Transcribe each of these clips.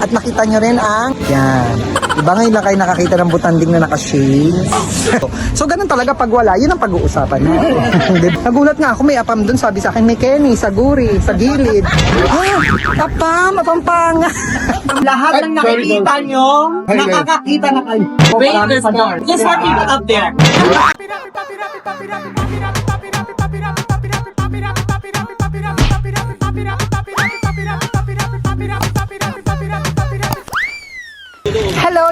At nakita nyo rin ang, yan. Diba ngayon lang kayo nakakita ng butanding na naka-shades? so, ganun talaga pag wala, yun ang pag-uusapan diba? Nagulat nga ako, may apam dun, sabi sa akin, may Kenny, sa guri, sa gilid. Ah, apam, apampanga. Lahat ng nakikita nyo, nakakakita na kayo. Wait, there's more. There's more people up there. Hello,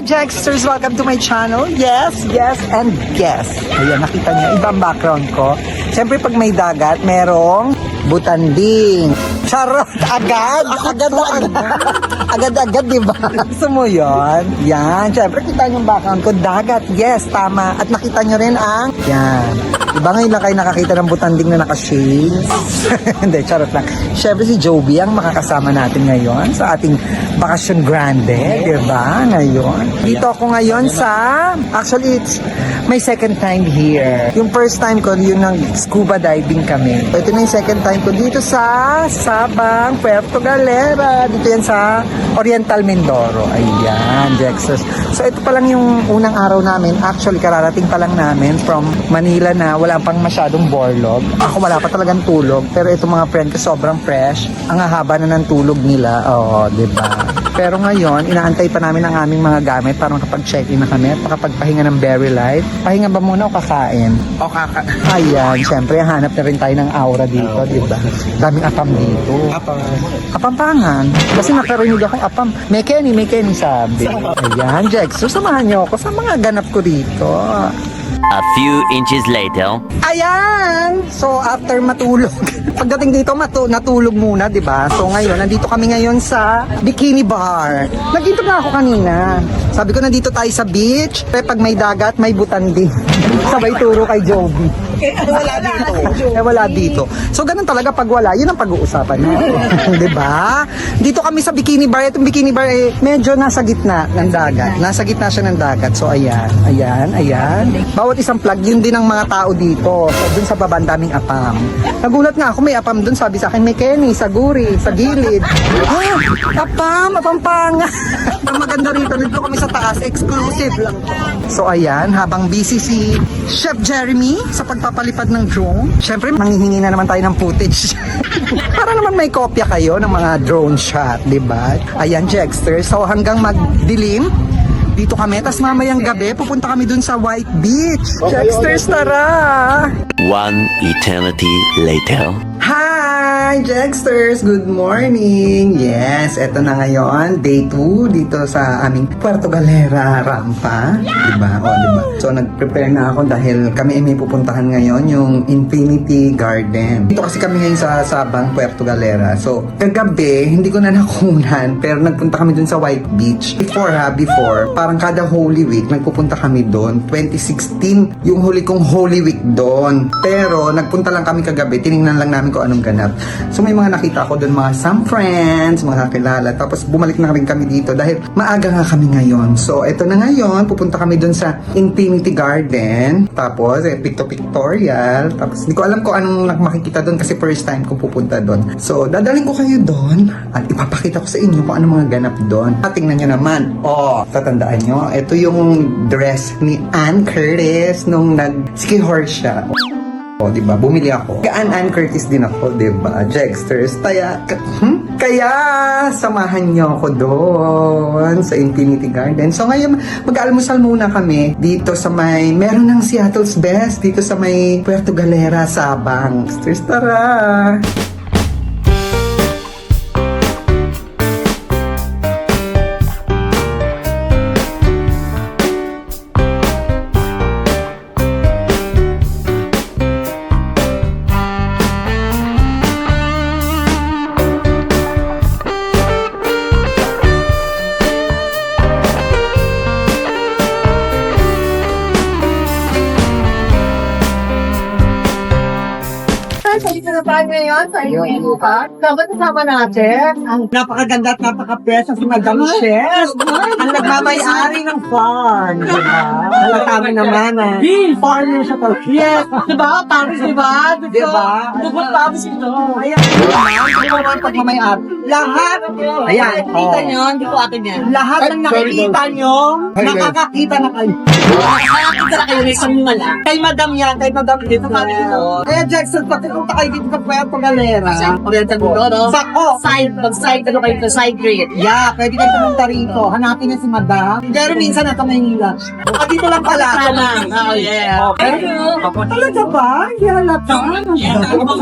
Jacksters! Welcome to my channel. Yes, yes, and yes. Ayan, nakita niyo, ibang background ko. Siyempre, pag may dagat, merong butanding. Charot! Agad! Agad na agad! Agad-agad, di ba? Gusto mo yun? Yan. Siyempre, kita niyo yung background ko. Dagat, yes, tama. At nakita niyo rin ang... Yan. Diba ngayon lang kayo nakakita ng butanding na naka-shades? Hindi, charot lang. Siyempre si Joby ang makakasama natin ngayon sa ating bakasyon grande, di ba? Ngayon. Dito ako ngayon sa... Actually, it's my second time here. Yung first time ko, yun ng scuba diving kami. Ito na yung second time ko dito sa Sabang, Puerto Galera. Dito yan sa Oriental Mindoro. Ayan, Jexus. So ito pa lang yung unang araw namin. Actually, kararating pa lang namin from Manila na wala pang masyadong borlog. Ako wala pa talagang tulog. Pero itong mga friend ko sobrang fresh. Ang hahaba na ng tulog nila. Oo, di ba? Pero ngayon, inaantay pa namin ang aming mga gamit para makapag-check-in na kami at makapagpahinga ng very light. Pahinga ba muna o kakain? O kaka... Ayan, syempre, hanap na rin tayo ng aura dito, di ba? Daming apam dito. Apang... Apampangan. Kasi nakarinig akong apam. May Kenny, may Kenny sabi. Ayan, Jex. So, samahan niyo ako sa mga ganap ko dito. A few inches later. Ayan! So, after matulog, pagdating dito, matu natulog muna, di ba? So, ngayon, nandito kami ngayon sa Bikini Bar. Nag-intro na ako kanina. Sabi ko, nandito tayo sa beach. Pero pag may dagat, may butandi. Sabay turo kay Joby. Wala dito. Eh, wala dito. So, ganun talaga pag wala, yun ang pag-uusapan natin. di ba? Dito kami sa Bikini Bar. Itong Bikini Bar, eh, medyo nasa gitna ng dagat. Nasa gitna siya ng dagat. So, ayan, ayan, ayan. Bawat isang plug, yun din ang mga tao dito. So, dun sa baba, daming apam. Nagulat nga ako, may apam dun. Sabi sa akin, may Kenny, sa guri, sa gilid. Ah, apam, apampanga. ang maganda rito, nandito kami sa taas, exclusive lang. So, ayan, habang busy si Chef Jeremy sa pagpapalipad ng drone. Siyempre, manghihingi na naman tayo ng footage. Para naman may kopya kayo ng mga drone shot, di ba? Ayan, Jexter. So, hanggang magdilim, dito kami. Tapos mamayang gabi, pupunta kami dun sa White Beach. Jexters, tara! One eternity later. Hi, Jexters! Good morning! Yes, eto na ngayon, day 2 dito sa aming Puerto Galera rampa. Diba? O, diba? So, nag-prepare na ako dahil kami ay may pupuntahan ngayon, yung Infinity Garden. Dito kasi kami ngayon sa Sabang, Puerto Galera. So, kagabi, hindi ko na nakunan, pero nagpunta kami dun sa White Beach. Before ha, before, parang kada Holy Week, nagpupunta kami doon. 2016, yung huli kong Holy Week doon. Pero, nagpunta lang kami kagabi, tiningnan lang namin kung anong ganap. So, may mga nakita ako doon, mga some friends, mga kakilala. Tapos, bumalik na rin kami dito dahil maaga nga kami ngayon. So, eto na ngayon, pupunta kami doon sa Infinity Garden. Tapos, eh, picto-pictorial. Tapos, hindi ko alam kung anong makikita doon kasi first time ko pupunta doon. So, dadaling ko kayo doon at ipapakita ko sa inyo kung anong mga ganap doon. At tingnan nyo naman, oh, tatandaan nyo, ito yung dress ni Ann Curtis nung nag-ski horse siya. O, di ba? Bumili ako. Gaan Ann Curtis din ako, di ba? Jexters. Kaya, ka- hmm? kaya, samahan niyo ako doon sa Infinity Garden. So, ngayon, mag-almusal muna kami dito sa may, meron ng Seattle's Best, dito sa may Puerto Galera, Sabang. Jexters, tara! Na tayo ngayon sa iyo ka. Dapat kasama natin ang napakaganda at napaka-presa si Madam Chef. ang nagmamayari ng farm. Diba? Halata mo naman ah. Farmer siya to. Yes. Diba? Tapos diba? Diba? Tugod tapos ito. Ayan. Diba naman pagmamayari? Lahat. Ayan. Kita nyo, hindi ko atin yan. Lahat ng nakikita nyo, nakakakita na kayo. Nakakita na kayo, may isang wala. Kay Madam yan, kay Madam dito. Kaya Jackson, pati kung kayo dito sa Puerto Galera. Oriental mo no? Sako! Side, mag-side, ano kayo, side grade. Yeah, pwede kayo pumunta rito. Hanapin niyo si Madam. Pero minsan nasa Maynila. Ah, dito lang pala. Sana. Oh, yeah. Pero, talaga ba? Hindi halata.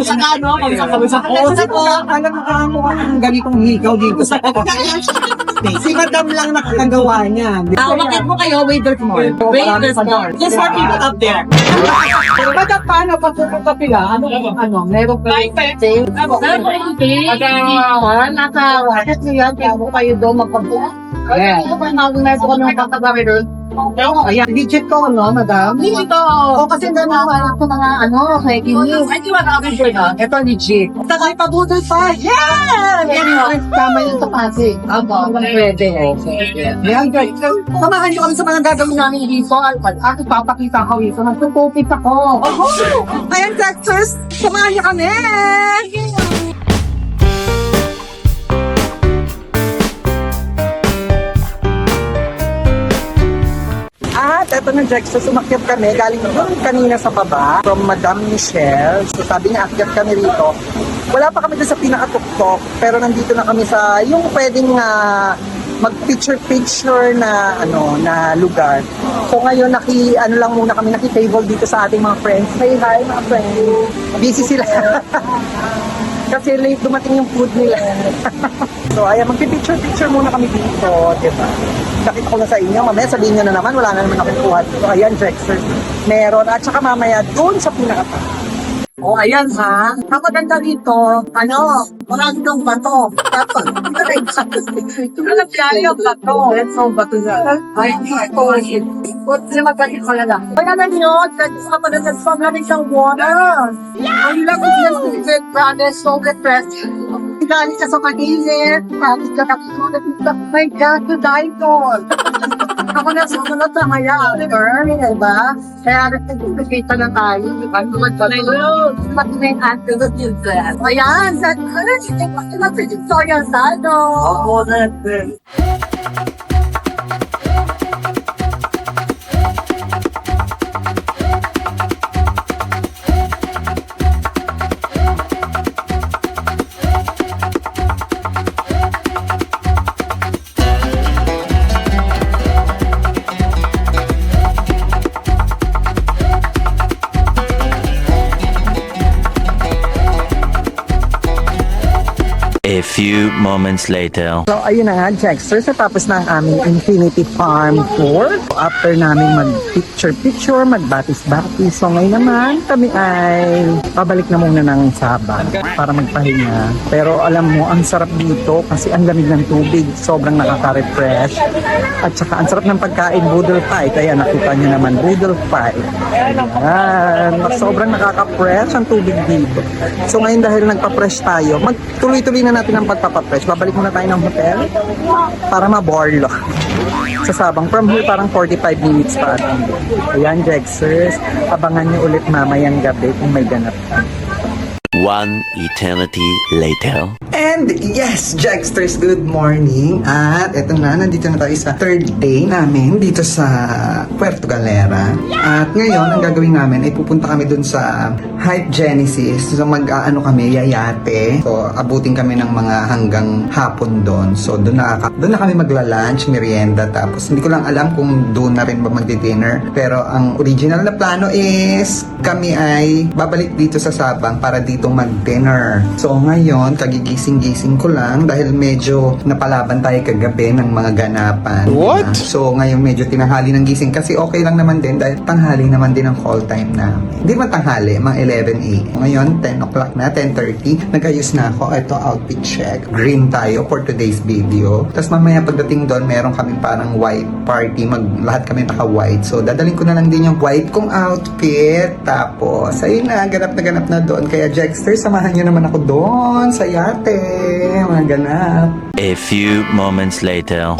Sa kano, kung sa kami sa ko, alam mo ka ng ganitong hikaw dito sa Si Madam lang nakakagawa niya. Ah, umakit mo kayo, waiters marami Waiters pa more. doon. Just for people up there. Madam, paano pag pupunta sila? Ano, ano, meron pa rin Meron yung tea. Pagka nasa wakas niya, kaya mo kayo doon magpagpuha. Yeah. Ito pa yung mga ko ng patagawi doon. Ayan, legit ko, no, madam? Dito. O, kasi na naman ako mga, ano, fake news. Ay, di ba nakapin ko na? Ito legit. Takay pabudol pa. Yeah! Yan, tama yun sa Pasig. Abo, pwede. Yan, guys. Samahan niyo kami sa mga gagawin namin dito. At ipapakita ko dito. Nagtutupit ako. Oh! Ayan, Texas. Samahan niyo kami. At eto na, Jack. So, sumakyat kami. Galing doon kanina sa baba from Madam Michelle. So, sabi niya, akyat kami rito. Wala pa kami doon sa pinakatuktok. Pero nandito na kami sa yung pwedeng ah, mag-picture-picture na ano na lugar. So ngayon naki ano lang muna kami naki-table dito sa ating mga friends. Say hi mga friends. Busy sila. Kasi late dumating yung food nila. so ayan, magpipicture-picture muna kami dito, di ba? Nakita ko na sa inyo, mamaya sabihin nyo na naman, wala na naman akong kuha dito. Ayan, Drexler. Meron. At saka mamaya, doon sa pinaka Oh, ayan ha. Ang maganda rito, ano, marami kang bato. Tapos, alam niya yung bato. Let's go, bato na. Ay, ito. Huwag siya magaling ko na lang. Kaya na nyo, sa kapag nag-spam namin siyang water. Ang lang ko siya sa brother, so depressed. Galing ka sa kanilin. Tapos ka nakikita. My God, to die ko. Ako na sumunod sa maya, girl, di ba? Kaya nagpipikita na tayo, di ba? Rin. Pati na yung antidote yun, sir. Ayan, sa ano, ko sila Victoria Sado. Oo, natin. A few moments later. So, ayun na nga, Jackster. So, tapos na ang aming Infinity Farm Tour. So, after namin mag-picture-picture, magbatis-batis. So, ngayon naman, kami ay pabalik na muna ng Sabang para magpahinga. Pero alam mo, ang sarap dito kasi ang lamig ng tubig. Sobrang nakaka-refresh. At saka, ang sarap ng pagkain, boodle pie. Kaya nakita nyo naman, boodle pie. Ayan. Sobrang nakaka-fresh ang tubig dito. So, ngayon dahil nagpa-fresh tayo, magtuloy-tuloy na natin ang pagpapapresh. Babalik muna tayo ng hotel para maborlo. Sa Sabang. From here, parang 45 minutes pa. Ayan, Jexers. Abangan nyo ulit mamayang gabi kung may ganap. One eternity later. And yes, Jacksters, good morning. At eto na, nandito na tayo sa third day namin dito sa Puerto Galera. At ngayon, ang gagawin namin ay pupunta kami dun sa Hype Genesis. So mag-ano kami, yayate. So abutin kami ng mga hanggang hapon doon. So doon na, doon na kami magla-lunch, merienda. Tapos hindi ko lang alam kung doon na rin ba magdi-dinner. Pero ang original na plano is kami ay babalik dito sa Sabang para dito mag-dinner. So ngayon, kagigising kagigising ko lang dahil medyo napalaban tayo kagabi ng mga ganapan. What? So ngayon medyo tinanghali ng gising kasi okay lang naman din dahil tanghali naman din ang call time namin. Hindi man tanghali, mga 11 a.m. Ngayon 10 o'clock na, 10.30. Nagayos na ako. Ito outfit check. Green tayo for today's video. Tapos mamaya pagdating doon, meron kami parang white party. Mag, lahat kami naka-white. So dadalhin ko na lang din yung white kong outfit. Tapos, ayun na, ganap na ganap na doon. Kaya Jexter, samahan niyo naman ako doon sa yate. Mga ganap. A few moments later.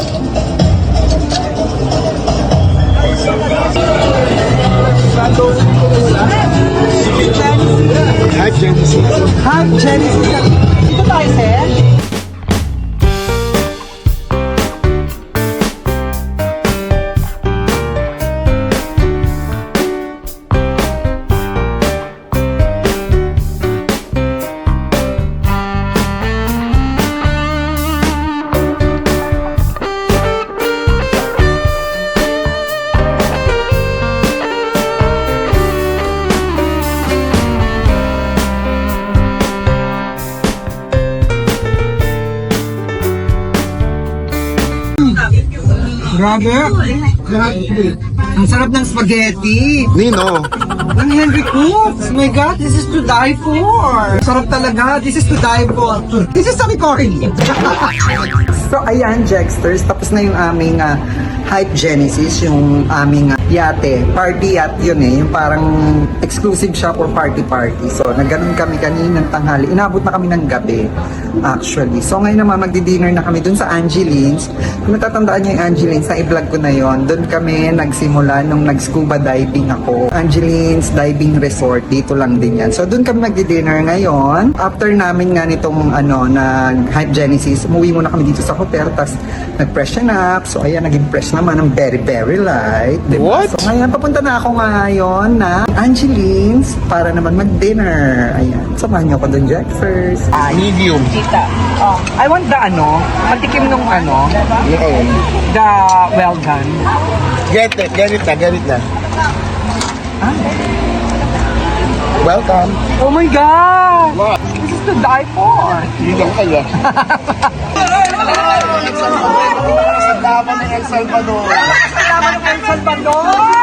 Hi, Genesis. Dito tayo, sir. Grabe. Grabe. Ang sarap ng spaghetti. Nino, Ng Henry Cooks. My God, this is to die for. Sarap talaga. This is to die for. This is Sami Cory. So ayan, Jexters, tapos na yung aming ah, Hype Genesis, yung aming yate. Party yacht yun eh, yung parang exclusive siya for party-party. So nagganon kami kaninang tanghali. Inabot na kami ng gabi, actually. So ngayon naman magdi-dinner na kami dun sa Angelines. Kung natatandaan niyo yung Angelines, na i-vlog ko na yon. Doon kami nagsimula nung nag-scuba diving ako. Angelines Diving Resort, dito lang din yan. So doon kami magdi-dinner ngayon. After namin nga nitong ano, nag Hype Genesis, umuwi muna kami dito sa hotel, tapos nag-freshen up. So ayan, naging fresh naman ng very, very light. Diba? What? So ngayon, papunta na ako ngayon na Angelines para naman mag-dinner. Ayan, samahan niyo ako doon, Jackers. medium. Tita. Oh, I want the ano, patikim nung ano, Ano the well done. Get it, get it na, get it na. Welcome. Oh my God! What? This is to die for. Hindi lang kaya. Kasama ng El Salvador. Kasama ng El Salvador!